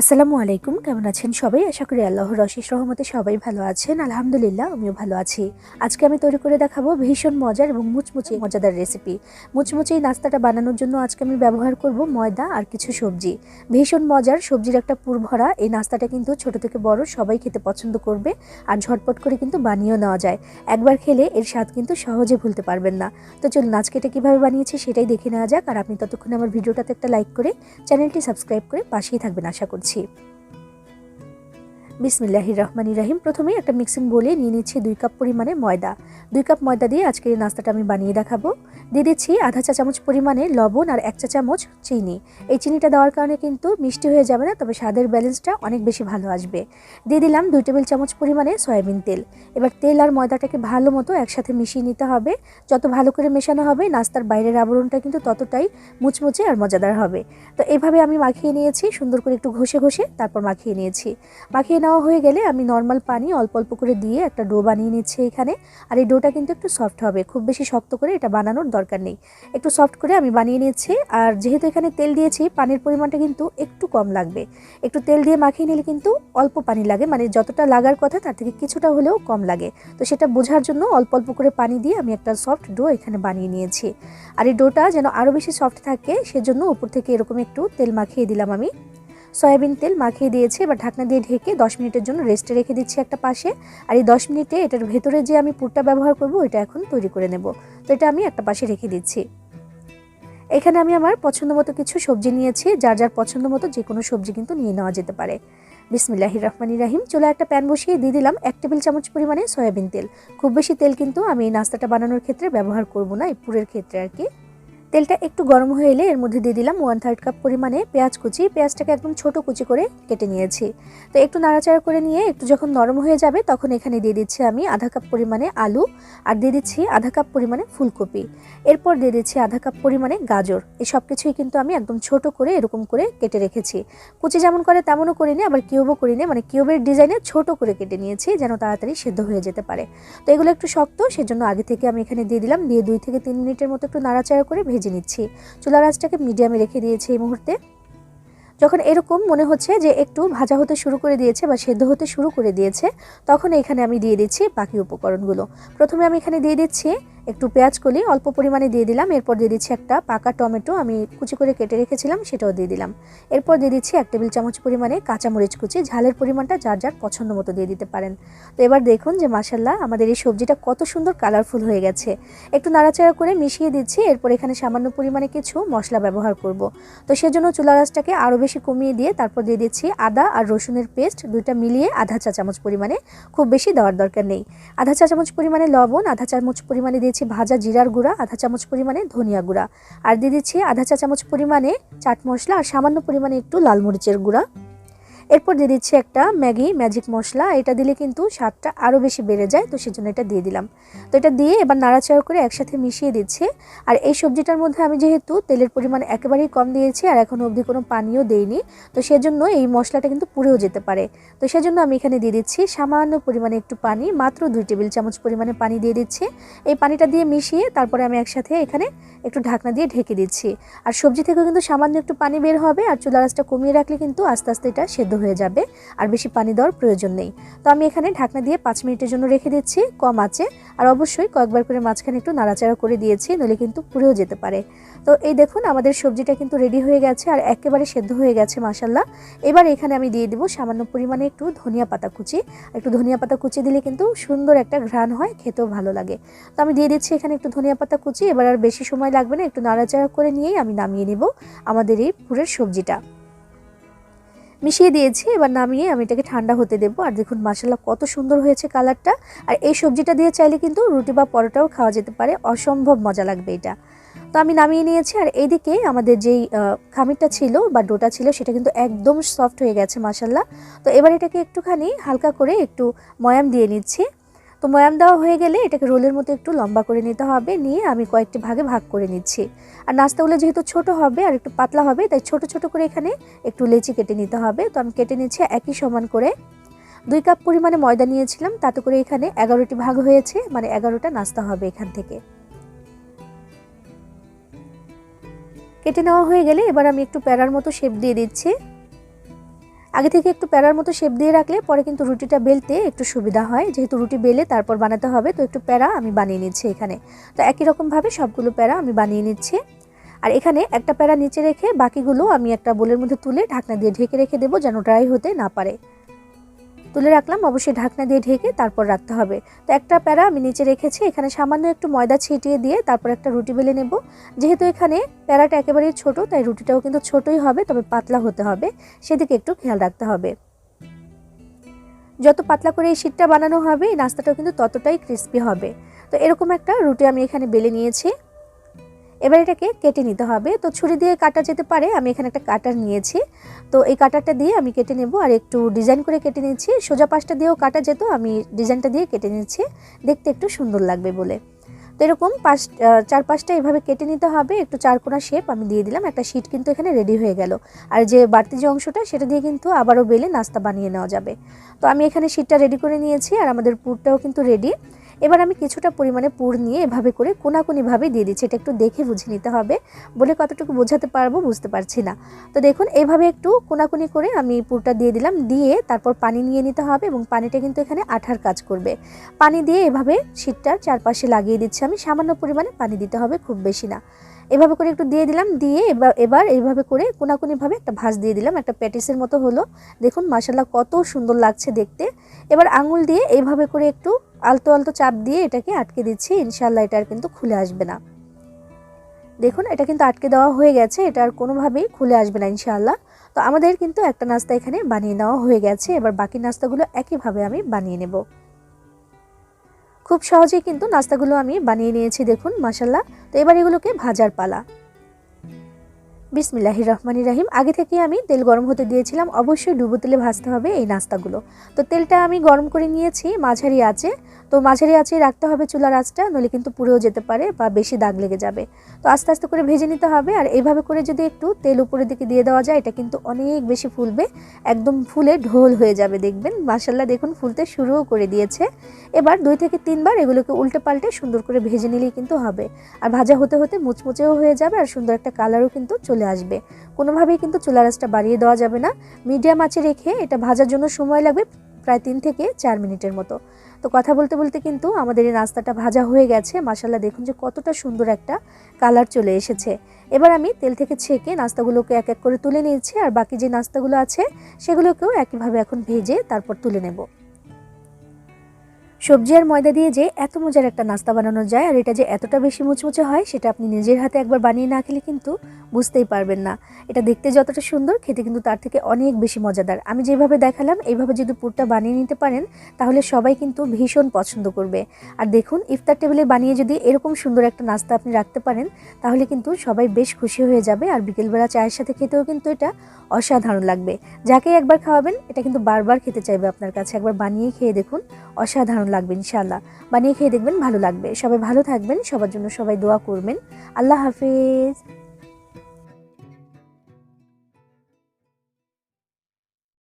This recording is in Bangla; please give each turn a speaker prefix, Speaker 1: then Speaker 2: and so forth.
Speaker 1: আসসালামু আলাইকুম, কেমন আছেন সবাই? আশা করি আল্লাহর অশেষ রহমতে সবাই ভালো আছেন। আলহামদুলিল্লাহ, আমিও ভালো আছি। আজকে আমি তৈরি করে দেখাবো ভীষণ মজার এবং মুচমুচে মজাদার রেসিপি মুচমুচে এই নাস্তাটা বানানোর জন্য আজকে আমি ব্যবহার করব ময়দা আর কিছু সবজি। ভীষণ মজার সবজির একটা পুর ভরা। এই নাস্তাটা কিন্তু ছোট থেকে বড় সবাই খেতে পছন্দ করবে আর ঝটপট করে কিন্তু বানিয়েও নেওয়া যায়। একবার খেলে এর স্বাদ কিন্তু সহজে ভুলতে পারবেন না। তো চলুন, আজকে এটা কীভাবে বানিয়েছি সেটাই দেখে নেওয়া যাক। আর আপনি ততক্ষণে আমার ভিডিওটাতে একটা লাইক করে চ্যানেলটি সাবস্ক্রাইব করে পাশেই থাকবেন, আশা করছি। છે বিসমিল্লাহির রহমানি রাহিম। প্রথমে একটা মিক্সিং বলে নিয়ে নিচ্ছি দুই কাপ পরিমাণে ময়দা। দুই কাপ ময়দা দিয়ে আজকের এই নাস্তাটা আমি বানিয়ে দেখাবো। দিয়ে দিচ্ছি আধা চা চামচ পরিমাণে লবণ আর এক চা চামচ চিনি। এই চিনিটা দেওয়ার কারণে কিন্তু মিষ্টি হয়ে যাবে না, তবে স্বাদের ব্যালেন্সটা অনেক বেশি ভালো আসবে। দিয়ে দিলাম দুই টেবিল চামচ পরিমাণে সয়াবিন তেল। এবার তেল আর ময়দাটাকে ভালো মতো একসাথে মিশিয়ে নিতে হবে। যত ভালো করে মেশানো হবে, নাস্তার বাইরের আবরণটা কিন্তু ততটাই মুচমুচে আর মজাদার হবে। তো এইভাবে আমি মাখিয়ে নিয়েছি, সুন্দর করে একটু ঘষে ঘষে তারপর মাখিয়ে নিয়েছি। মাখিয়ে নেওয়া হয়ে গেলে আমি নর্মাল পানি অল্প অল্প করে দিয়ে একটা ডো বানিয়ে নিচ্ছি এখানে। আর এই ডোটা কিন্তু একটু সফট হবে, খুব বেশি শক্ত করে এটা বানানোর দরকার নেই। একটু সফট করে আমি বানিয়ে নিচ্ছি, আর যেহেতু এখানে তেল দিয়েছি, পানির পরিমাণটা কিন্তু একটু কম লাগবে। একটু তেল দিয়ে মাখিয়ে নিলে কিন্তু অল্প পানি লাগে মানে যতটা লাগার কথা তার থেকে কিছুটা হলেও কম লাগে। তো সেটা বোঝার জন্য অল্প অল্প করে পানি দিয়ে আমি একটা সফট ডো এখানে বানিয়ে নিয়েছি। আর এই ডোটা যেন আরও বেশি সফট থাকে, সেজন্য উপর থেকে এরকম একটু তেল মাখিয়ে দিলাম আমি। সয়াবিন তেল মাখিয়ে দিয়েছি, এবার ঢাকনা দিয়ে ঢেকে দশ মিনিটের জন্য রেস্টে রেখে দিচ্ছি একটা পাশে। আর এই দশ মিনিটে এটার ভেতরে যে আমি পুরটা ব্যবহার করব, ওইটা এখন তৈরি করে নেব। তো এটা আমি একটা পাশে রেখে দিচ্ছি। এখানে আমি আমার পছন্দ মতো কিছু সবজি নিয়েছি, যার যার পছন্দ মতো যে কোনো সবজি কিন্তু নিয়ে নেওয়া যেতে পারে। বিসমিল্লাহির রহমানি রাহিম চলে একটা প্যান বসিয়ে দিয়ে দিলাম এক টেবিল চামচ পরিমাণে সয়াবিন তেল। খুব বেশি তেল কিন্তু আমি এই নাস্তাটা বানানোর ক্ষেত্রে ব্যবহার করব না, এই পুরের ক্ষেত্রে আর কি। তেলটা একটু গরম হয়ে এলে এর মধ্যে দিয়ে দিলাম ওয়ান থার্ড কাপ পরিমাণে পেঁয়াজ কুচি। পেঁয়াজটাকে একদম ছোট কুচি করে কেটে নিয়েছি। তো একটু নাড়াচাড়া করে নিয়ে একটু যখন নরম হয়ে যাবে তখন এখানে দিয়ে দিচ্ছি আমি আধা কাপ পরিমাণে আলু আর দিয়ে দিচ্ছি আধা কাপ পরিমাণে ফুলকপি। এরপর দিয়ে দিচ্ছি আধা কাপ পরিমাণে গাজর। এই সব কিছুই কিন্তু আমি একদম ছোট করে এরকম করে কেটে রেখেছি। কুচি যেমন করে তেমনও করিনি, আবার কিউবও করিনি। মানে কিউবের ডিজাইনে ছোট করে কেটে নিয়েছি যেন তাড়াতাড়ি সেদ্ধ হয়ে যেতে পারে। তো এগুলো একটু শক্ত, সেজন্য আগে থেকে আমি এখানে দিয়ে দিলাম। দিয়ে দুই থেকে তিন মিনিটের মতো একটু নাড়াচাড়া করে ভেজে নিচ্ছি। চুলা রাজটাকে মিডিয়ামে রেখে দিয়েছি এই মুহূর্তে। যখন এরকম মনে হচ্ছে যে একটু ভাজা হতে শুরু করে দিয়েছে বা সেদ্ধ হতে শুরু করে দিয়েছে, তখন এখানে আমি দিয়ে দিচ্ছি বাকি উপকরণগুলো। প্রথমে আমি এখানে দিয়ে দিচ্ছি একটু পেঁয়াজ কলি, অল্প পরিমাণে দিয়ে দিলাম। এরপর দিয়ে দিচ্ছি একটা পাকা টমেটো, আমি কুচি করে কেটে রেখেছিলাম, সেটাও দিয়ে দিলাম। এরপর দিয়ে দিচ্ছি এক টেবিল চামচ পরিমাণে কাঁচামরিচ কুচি। ঝালের পরিমাণটা যার যার পছন্দ মতো দিয়ে দিতে পারেন। তো এবার দেখুন যে মাসাল্লাহ আমাদের এই সবজিটা কত সুন্দর কালারফুল হয়ে গেছে। একটু নাড়াচাড়া করে মিশিয়ে দিচ্ছি। এরপর এখানে সামান্য পরিমাণে কিছু মশলা ব্যবহার করব। তো সেজন্য চুলা গাছটাকে আরও বেশি কমিয়ে দিয়ে তারপর দিয়ে দিচ্ছি আদা আর রসুনের পেস্ট, দুইটা মিলিয়ে আধা চা চামচ পরিমাণে। খুব বেশি দেওয়ার দরকার নেই। আধা চা চামচ পরিমাণে লবণ, আধা চামচ পরিমাণে দিয়েছি ভাজা জিরার গুঁড়া, আধা চামচ পরিমাণে ধনিয়া গুঁড়া। আর দিয়ে দিচ্ছি আধা চা চামচ পরিমাণে চাট মশলা আর সামান্য পরিমাণে একটু লাল মরিচের গুঁড়া। এরপর দিয়ে দিচ্ছি একটা ম্যাগি, ম্যাজিক মশলা। এটা দিলে কিন্তু স্বাদটা আরও বেশি বেড়ে যায়, তো সেজন্য এটা দিয়ে দিলাম। তো এটা দিয়ে এবার নাড়াচাড়া করে একসাথে মিশিয়ে দিচ্ছি। আর এই সবজিটার মধ্যে আমি যেহেতু তেলের পরিমাণ একেবারেই কম দিয়েছি, আর এখন অবধি কোনো পানিও দেইনি, তো সেজন্য এই মশলাটা কিন্তু পুড়েও যেতে পারে। তো সেজন্য আমি এখানে দিয়ে দিচ্ছি সামান্য পরিমাণে একটু পানি, মাত্র দুই টেবিল চামচ পরিমাণে পানি দিয়ে দিচ্ছি। এই পানিটা দিয়ে মিশিয়ে তারপরে আমি একসাথে এখানে একটু ঢাকনা দিয়ে ঢেকে দিচ্ছি। আর সবজি থেকেও কিন্তু সামান্য একটু পানি বের হবে, আর চুলা গাছটা কমিয়ে রাখলে কিন্তু আস্তে আস্তে এটা সেদ্ধ হয়ে যাবে, আর বেশি পানি দেওয়ার প্রয়োজন নেই। তো আমি এখানে ঢাকনা দিয়ে পাঁচ মিনিটের জন্য রেখে দিচ্ছি, কম আছে। আর অবশ্যই কয়েকবার করে মাঝখানে একটু নাড়াচাড়া করে দিয়েছি, নইলে কিন্তু পুড়েও যেতে পারে। তো এই দেখুন, আমাদের সবজিটা কিন্তু রেডি হয়ে গেছে, আর একেবারে সেদ্ধ হয়ে গেছে মাসাল্লাহ এবার এখানে আমি দিয়ে দেবো সামান্য পরিমাণে একটু ধনিয়া পাতা কুচি। একটু ধনিয়া পাতা কুচি দিলে কিন্তু সুন্দর একটা ঘ্রাণ হয়, খেতেও ভালো লাগে। তো আমি দিয়ে দিচ্ছি এখানে একটু ধনিয়া পাতা কুচি, এবার আর বেশি সময় লাগবে না, একটু নাড়াচাড়া করে নিয়েই আমি নামিয়ে নিব আমাদের এই পুরের সবজিটা। মিশিয়ে দিয়েছি, এবার নামিয়ে আমি এটাকে ঠান্ডা হতে দেবো। আর দেখুন মাসাল্লাহ কত সুন্দর হয়েছে কালারটা। আর এই সবজিটা দিয়ে চাইলে কিন্তু রুটি বা পরোটাও খাওয়া যেতে পারে। অসম্ভব মজা লাগবে এটা। তো আমি নামিয়ে নিয়েছি, আর এইদিকে আমাদের যেই খামিরটা ছিল বা ডোটা ছিল, সেটা কিন্তু একদম সফট হয়ে গেছে মাসাল্লাহ তো এবার এটাকে একটুখানি হালকা করে একটু ময়াম দিয়ে নিচ্ছি। তো ময়াম দেওয়া হয়ে গেলে এটাকে রোলের মতো একটু লম্বা করে নিতে হবে। নিয়ে আমি কয়েকটি ভাগে ভাগ করে নিচ্ছি। আর নাস্তাগুলো যেহেতু ছোট হবে আর একটু পাতলা হবে, তাই ছোট ছোট করে এখানে একটু লেচি কেটে নিতে হবে। তো আমি কেটে নিচ্ছি একই সমান করে। দুই কাপ পরিমাণে ময়দা নিয়েছিলাম, তাতে করে এখানে এগারোটি ভাগ হয়েছে মানে এগারোটা নাস্তা হবে এখান থেকে। কেটে নেওয়া হয়ে গেলে এবার আমি একটু প্যারার মতো শেপ দিয়ে দিচ্ছি। আগে থেকে একটু প্যারার মতো শেপ দিয়ে রাখলে পরে কিন্তু রুটিটা বেলতে একটু সুবিধা হয়। যেহেতু রুটি বেলে তারপর বানাতে হবে, তো একটু প্যারা আমি বানিয়ে নিচ্ছি এখানে। তো একই রকমভাবে সবগুলো প্যারা আমি বানিয়ে নিচ্ছি। আর এখানে একটা প্যারা নিচে রেখে বাকিগুলো আমি একটা বোলের মধ্যে তুলে ঢাকনা দিয়ে ঢেকে রেখে দেবো যেন ড্রাই হতে না পারে। তুলে রাখলাম, অবশ্যই ঢাকনা দিয়ে ঢেকে তারপর রাখতে হবে। তো একটা প্যারা আমি নিচে রেখেছি, এখানে সামান্য একটু ময়দা ছিটিয়ে দিয়ে তারপর একটা রুটি বেলে নেব। যেহেতু এখানে প্যারাটা একেবারেই ছোট, তাই রুটিটাও কিন্তু ছোটই হবে, তবে পাতলা হতে হবে, সেদিকে একটু খেয়াল রাখতে হবে। যত পাতলা করে এই শীতটা বানানো হবে, এই নাস্তাটাও কিন্তু ততটাই ক্রিস্পি হবে। তো এরকম একটা রুটি আমি এখানে বেলে নিয়েছি। এবার এটাকে কেটে নিতে হবে। তো ছুরি দিয়ে কাটা যেতে পারে, আমি এখানে একটা কাটার নিয়েছি। তো এই কাটারটা দিয়ে আমি কেটে নেব আর একটু ডিজাইন করে কেটে নিচ্ছি সোজা পাশটা দিয়েও কাটা যেত, আমি ডিজাইনটা দিয়ে কেটে নিচ্ছি দেখতে একটু সুন্দর লাগবে বলে। তো এরকম পাঁচ চার পাঁচটা এভাবে কেটে নিতে হবে। একটু চারকোনা শেপ আমি দিয়ে দিলাম। একটা শিট কিন্তু এখানে রেডি হয়ে গেল। আর যে বাড়তি যে অংশটা, সেটা দিয়ে কিন্তু আবারও বেলে নাস্তা বানিয়ে নেওয়া যাবে। তো আমি এখানে শিটটা রেডি করে নিয়েছি আর আমাদের পুরটাও কিন্তু রেডি এবার আমি কিছুটা পরিমাণে পুর নিয়ে এভাবে করে কোনাকুনিভাবে দিয়ে দিচ্ছি। এটা একটু দেখে বুঝে নিতে হবে। বলে কতটুকু বোঝাতে পারব বুঝতে পারছি না। তো দেখুন, এভাবে একটু কোনাকুনি করে আমি পুরটা দিয়ে দিলাম। দিয়ে তারপর পানি নিয়ে নিতে হবে এবং পানিটা কিন্তু এখানে আঠার কাজ করবে। পানি দিয়ে এভাবে শীতটার চারপাশে লাগিয়ে দিচ্ছি আমি। সামান্য পরিমাণে পানি দিতে হবে, খুব বেশি না। এভাবে করে একটু দিয়ে দিলাম, দিয়ে এবার এবার এইভাবে করে কোনাকুনিভাবে একটা ভাঁজ দিয়ে দিলাম, একটা প্যাটিসের মতো হলো। দেখুন মাসাল্লাহ কত সুন্দর লাগছে দেখতে। এবার আঙুল দিয়ে এইভাবে করে একটু আলতো আলতো চাপ দিয়ে এটাকে আটকে দিচ্ছি ইনশাল্লাহ এটা আর কিন্তু খুলে আসবে না। দেখুন, এটা কিন্তু আটকে দেওয়া হয়ে গেছে, এটা আর কোনোভাবেই খুলে আসবে না, ইনশাআল্লাহ। তো আমাদের কিন্তু একটা নাস্তা এখানে বানিয়ে নেওয়া হয়ে গেছে, এবার বাকি নাস্তাগুলো একইভাবে আমি বানিয়ে নেব। খুব সহজেই কিন্তু নাস্তাগুলো আমি বানিয়ে নিয়েছি দেখুন মাসাল্লাহ তো এবার এগুলোকে ভাজার পালা। বিসমিল্লাহি রহমানি রাহিম। আগে থেকে আমি তেল গরম হতে দিয়েছিলাম, অবশ্যই ডুবো তেলে ভাজতে হবে এই নাস্তাগুলো। তো তেলটা আমি গরম করে নিয়েছি, মাঝারি আছে তো মাঝারি আছে রাখতে হবে চুলার আঁচটা নলে কিন্তু পুড়েও যেতে পারে বা বেশি দাগ লেগে যাবে। তো আস্তে আস্তে করে ভেজে নিতে হবে আর এইভাবে করে যদি একটু তেল উপরের দিকে দিয়ে দেওয়া যায়, এটা কিন্তু অনেক বেশি ফুলবে, একদম ফুলে ঢোল হয়ে যাবে দেখবেন। মাসাল্লাহ দেখুন ফুলতে শুরুও করে দিয়েছে। এবার দুই থেকে তিনবার এগুলোকে উল্টে পাল্টে সুন্দর করে ভেজে নিলেই কিন্তু হবে। আর ভাজা হতে হতে মুচমুচেও হয়ে যাবে আর সুন্দর একটা কালারও কিন্তু আসবে। কোনোভাবেই কিন্তু চুলা আঁচটা বাড়িয়ে দেওয়া যাবে না। মিডিয়াম আঁচে রেখে এটা ভাজার জন্য সময় লাগবে প্রায় তিন থেকে চার মিনিটের মতো। তো কথা বলতে বলতে কিন্তু আমাদের এই নাস্তাটা ভাজা হয়ে গেছে। মাসাল্লাহ দেখুন যে কতটা সুন্দর একটা কালার চলে এসেছে। এবার আমি তেল থেকে ছেঁকে নাস্তাগুলোকে এক এক করে তুলে নিয়েছি। আর বাকি যে নাস্তাগুলো আছে, সেগুলোকেও একইভাবে এখন ভেজে তারপর তুলে নেব। সবজি আর ময়দা দিয়ে যে এত মজার একটা নাস্তা বানানো যায় আর এটা যে এতটা বেশি মুচমুচে হয়, সেটা আপনি নিজের হাতে একবার বানিয়ে না খেলে কিন্তু বুঝতেই পারবেন না। এটা দেখতে যতটা সুন্দর, খেতে কিন্তু তার থেকে অনেক বেশি মজাদার। আমি যেভাবে দেখালাম এইভাবে যদি পুরটা বানিয়ে নিতে পারেন, তাহলে সবাই কিন্তু ভীষণ পছন্দ করবে। আর দেখুন, ইফতার টেবিলে বানিয়ে যদি এরকম সুন্দর একটা নাস্তা আপনি রাখতে পারেন, তাহলে কিন্তু সবাই বেশ খুশি হয়ে যাবে। আর বিকেলবেলা চায়ের সাথে খেতেও কিন্তু এটা অসাধারণ লাগবে। যাকে একবার খাওয়াবেন, এটা কিন্তু বারবার খেতে চাইবে আপনার কাছে। একবার বানিয়ে খেয়ে দেখুন, অসাধারণ লাগবে ইনশাল্লাহ বানিয়ে খেয়ে দেখবেন ভালো লাগবে। সবাই ভালো থাকবেন, সবার জন্য সবাই দোয়া করবেন। আল্লাহ হাফিজ।